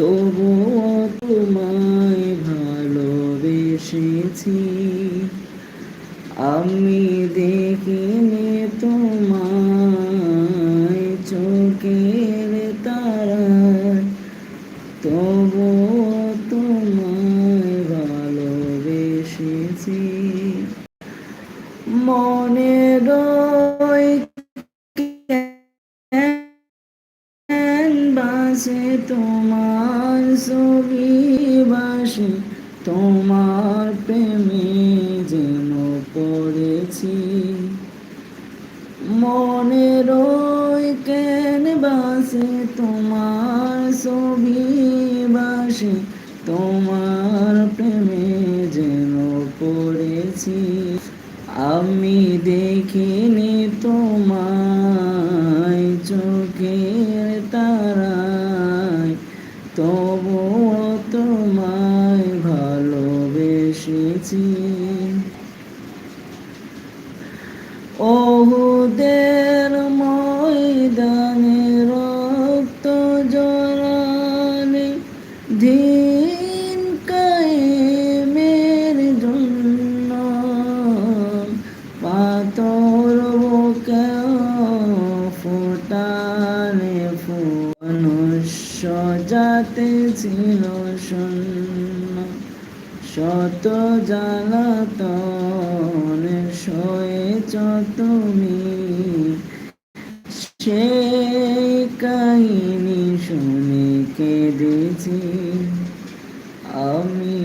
তবুও তোমায় ভালোবেসেছি। আমি দেখিনি তোমায় চোখের তারায়। তবুও তোমায় ভালোবেসেছি। মনে বাসে তোমার ছবি বাসে, তোমার প্রেমে যেন পড়েছি। মনে রই কেন বাসে, তোমার ছবি বাসে, তোমার প্রেমে যেন পড়েছি। আমি দেখিনি তোমায় ওহুদের ময়দানে রক্ত জড়ালে দিন কায়েমের জন্য পাথর বুকেও ফোটালে মনুষ্য যাতে ছিল শত জ্বালাতন সয়েছ তুমি সে কাহিনী শুনে কেঁদেছি আমি।